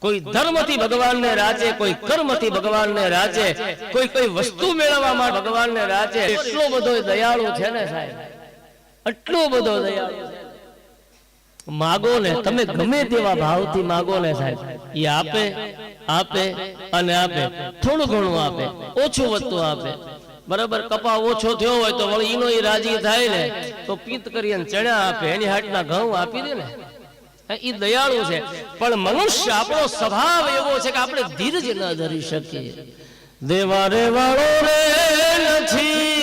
કોઈ ધર્મથી ભગવાનને રાજે, કોઈ કર્મથી ભગવાનને રાજે, કોઈ કોઈ વસ્તુ મેળવવામાં ભગવાનને રાજે. એટલો બધો દયાળુ છે ને સાહેબ. એટલો બધો દયાળુ માગો ને, તમે ગમે તેવા ભાવથી માગો ને સાહેબ. એ આપે આપે અને આપે. થોડું ઘણું આપે, ઓછું વધતું આપે. બરાબર કપા ઓછો થયો હોય તો વળી ઈનો રાજી થાય ને. તો પિત્ત કરીને ચણા આપે, એની હાટના ઘઉં આપી દે ને. એ દયાળુ છે. પણ મનુષ્ય આપણો સ્વભાવ એવો છે કે આપણે ધીરજ ન ધરી શકીએ. દેવા રે વાળો રે નથી.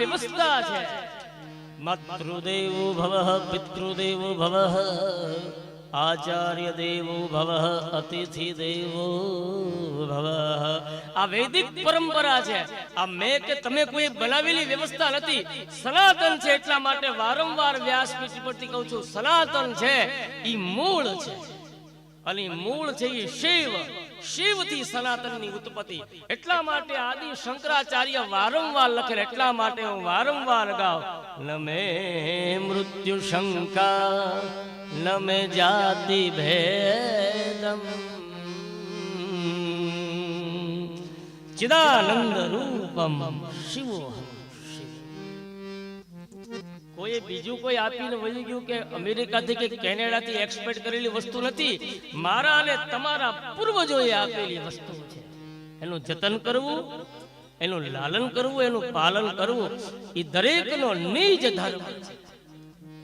વ્યવસ્થા છે માતૃદેવો ભવ પિતૃદેવો ભવ આચાર્ય દેવો ભવ અતિથિ દેવો ભવ આ વૈદિક પરંપરા છે આ મેં કે તમે કોઈ બનાવેલી વ્યવસ્થા નથી સનાતન છે એટલા માટે વારંવાર વ્યાસપીઠ પરથી કહું છું સનાતન છે ઈ મૂળ છે અને મૂળ છે એ શિવ શિવથી સનાતનની ઉત્પત્તિ. એટલા માટે આદિ શંકરાચાર્ય વારંવાર લખેલ એટલા માટે હું વારંવાર ગાઉં. નમે મૃત્યુ શંકા નમે જાતિ ભેદમ. ચિદાનંદ રૂપમ શિવ કોઈ બીજું કોઈ આપીને વહી ગયું કે અમેરિકાથી કે કેનેડાથી એક્સપેક્ટ કરેલી વસ્તુ નથી, મારા અને તમારા પૂર્વજોએ આપેલી વસ્તુ છે. એનું જતન કરવું, એનું લાલન કરવું, એનું પાલન કરવું એ દરેકનો નિજ ધર્મ છે.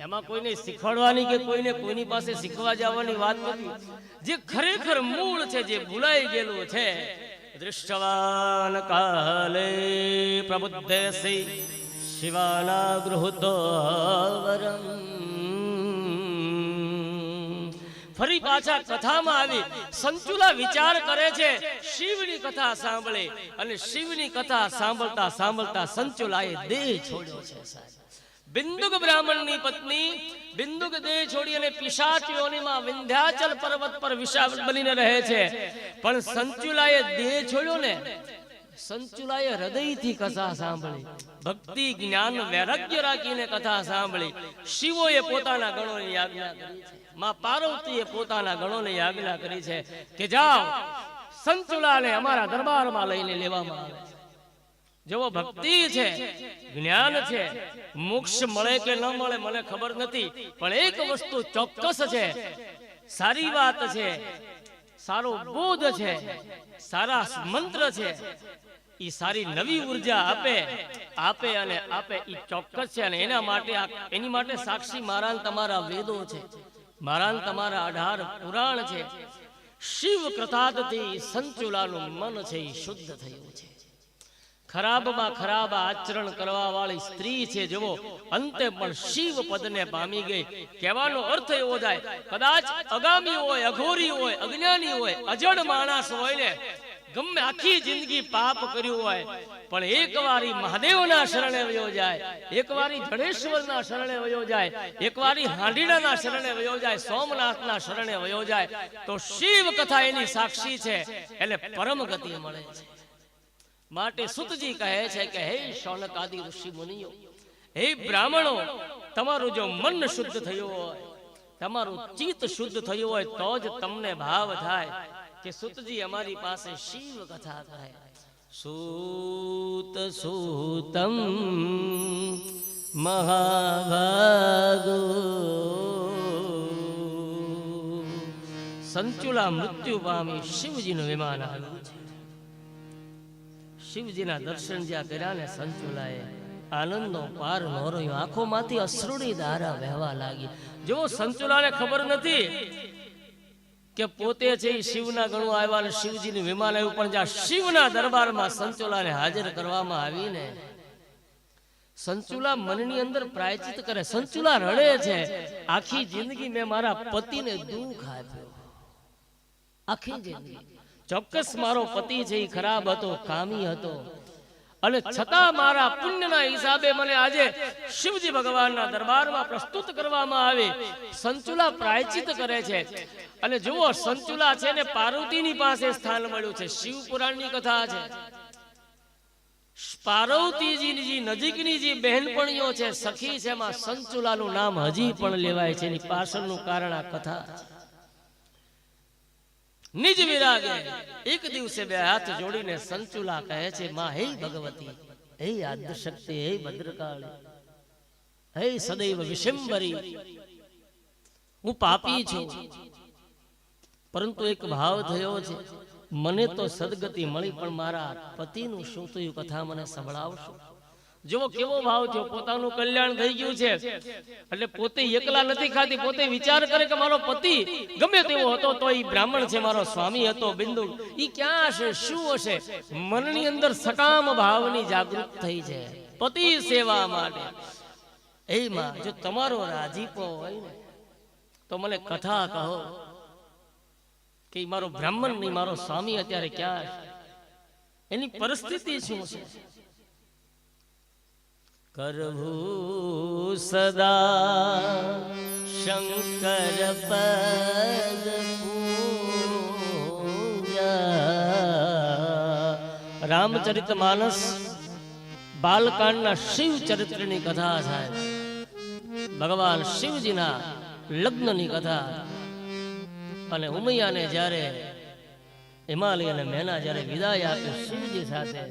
એમાં કોઈને શીખવાડવાની કે કોઈને કોઈની પાસે શીખવા જવાની વાત નથી. જે ખરેખર મૂળ છે, જે ભૂલાઈ ગયેલું છે, દૃષ્ટવાન કાલે પ્રબુદ્ધ શિવાના ગૃહતો ફરી પાછા કથામાં આવી સંચુલા વિચાર કરે છે, શિવની કથા સાંભળે અને શિવની કથા સાંભળતા સાંભળતા સંચુલાએ દેહ છોડ્યો છે સાહેબ. બિંદુક બ્રાહ્મણની પત્ની બિંદુક દેહ છોડી અને પિશાચ યોનિમાં વિંધ્યાચલ પર્વત પર વિશાળ બનીને રહે છે. પણ સંચુલાએ દેહ છોડ્યો ને સંચુલાએ હૃદયથી કથા સાંભળી. ભક્તિ, જ્ઞાન, વૈરાગ્ય રાખીને કથા સાંભળી. શિવોએ પોતાના ગણોની આજ્ઞા કરી છે. માં પાર્વતીએ પોતાના ગણોની આજ્ઞા કરી છે કે જાઓ, સંચુલાને અમારા દરબારમાં લઈને લેવામાં આવે છે. જેવો ભક્તિ છે, જ્ઞાન છે, મોક્ષ મળે કે ન મળે મને ખબર નથી, પણ એક વસ્તુ ચોક્કસ છે. સારી વાત છે સારો બોધ છે સારા મંત્ર છે. ઈ સારી નવી ઊર્જા આપે આપે અને આપે ઈ ચોક્કસ છે અને એના માટે એની માટે સાક્ષી મારા ને તમારા વેદો છે. મારા ને તમારા અઢાર પુરાણ છે. શિવ કૃતાદથી સંચુલાનું મન છે ઈ શુદ્ધ થયું છે. ખરાબમાં ખરાબ આચરણ કરવા વાળી સ્ત્રી છે જેવો અંતે પણ શિવ પદને પામી ગઈ. કહેવાનો અર્થ એવો થાય, કદાચ અગામી હોય, અઘોરી હોય, અજ્ઞાની હોય, અજડ માણસ હોય ને, ગમે આખી જિંદગી પાપ કર્યું હોય, પણ એક વારી મહાદેવના શરણે વયો જાય એક વારી જડેશ્વરના શરણે વયો જાય એક વારી હાંડીડાના શરણે વયો જાય, સોમનાથના શરણે વયો જાય, તો શિવ કથા એની સાક્ષી છે, એટલે પરમ ગતિ મળે છે. માટે સુતજી કહે છે કે હે શૌનક આદિ ઋષિ મુનિઓ હે બ્રાહ્મણો તમારું જો મન શુદ્ધ થયું હોય તમારું ચિત્ત શુદ્ધ થયું હોય તો જ તમને ભાવ થાય કે સુતજી અમારી પાસે શિવ કથા થાય. સૂત સૂતમ મહાભાગો. સંચુલા મૃત્યુ પામી શિવજીનું વિમાન આવ્યું છે. શિવજીના દર્શન જ્યાં કર્યા ને સંચુલાએ આનંદનો પાર ન રહ્યો. આંખોમાંથી અશ્રુની ધારા વહેવા લાગી. જેવો સંચુલાને ખબર નથી કે પોતે છે એ શિવના ગણું આવ્યા અને શિવજીનું વિમાન આવ્યું, પણ જ્યાં શિવના દરબારમાં સંચુલાને હાજર કરવામાં આવીને સંચુલા મનની અંદર પ્રાયચિત કરે. સંચુલા રડે છે. આખી જિંદગી મેં મારા પતિને દુઃખ આપ્યો. આખી જિંદગી. ચોક્કસ મારો પતિ છે એ ખરાબ હતો કામી હતો. અને છતાં મારા પુણ્યના હિસાબે મને આજે શિવજી ભગવાનના દરબારમાં પ્રસ્તુત કરવામાં આવે. સંચુલા પ્રાયચિત કરે છે. અને જુઓ સંચુલા છે ને પાર્વતીની પાસે સ્થાન મળ્યું છે. શિવ પુરાણની કથા છે. પાર્વતીજીની જે નજીકની જે બહેનપણીઓ છે સખી છે એમાં સંચુલાનું નામ હજી પણ લેવાય છે. એની પાછળનું કારણ આ કથા છે. નિજ વિરાગે એક દિવસે બે હાથ જોડીને સંચુલા કહે છે, માં, હે ભગવતી, હે આદ્યશક્તિ, હે ભદ્રકાળી, હે સદૈવ વિશંબરી હું પાપી છું. પરંતુ એક ભાવ થયો છે, મને તો સદગતિ મળી, પણ મારા પતિનું શું થયું કથા મને સંભળાવશો? જેવો કેવો ભાવ થયો પોતાનું કલ્યાણ થઈ ગયું છે. એટલે પોતે એકલા નથી ખાતી પોતે વિચાર કરે કે મારો પતિ ગમે તેવો હતો તો એ બ્રાહ્મણ છે મારો સ્વામી હતો બિંદુ. ઈ ક્યાં હશે શું હશે? મનની અંદર સકામ ભાવની જાગૃત થઈ છે પતિ સેવા માટે. એ માં જો તમારો રાજીપો હોય ને તો મને કથા કહો કે મારો બ્રાહ્મણ નહીં મારો સ્વામી અત્યારે ક્યાં છે? એની પરિસ્થિતિ શું છે? કરવું સદા શંકર પદ રામચરિત માનસ બાલકાંડના શિવ ચરિત્રની કથા થાય ભગવાન શિવજીના લગ્નની કથા અને ઉમૈયાને જ્યારે હિમાલય અને મેના જ્યારે વિદાય આપી શિવજી સાથે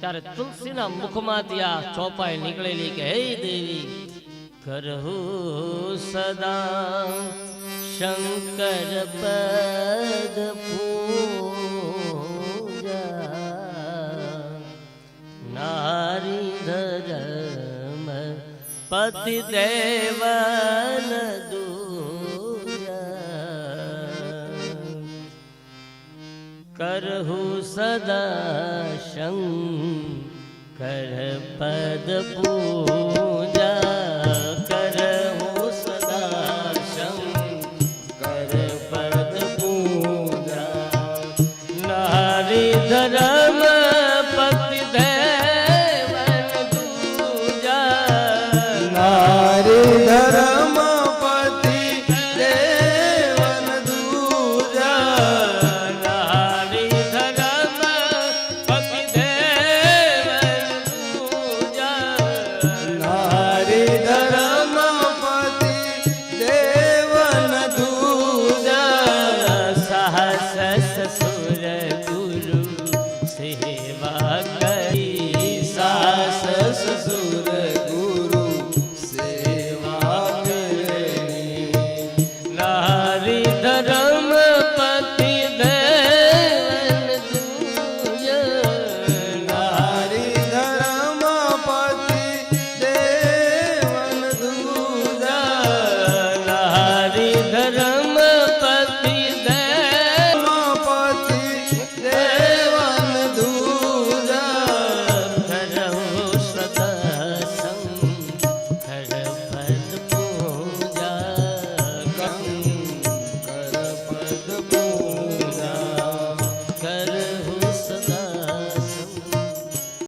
ત્યારે તુલસીના મુખમાંથી આ ચોપાઈ નીકળેલી કે, હે દેવી, કરહુ સદા શંકર પદ પૂજા. નારી ધરમ પતિ દેવન કરહુ સદા શંકર પદ પૂજા કર હો સદા શંકર પદ પૂજા નારી ધરા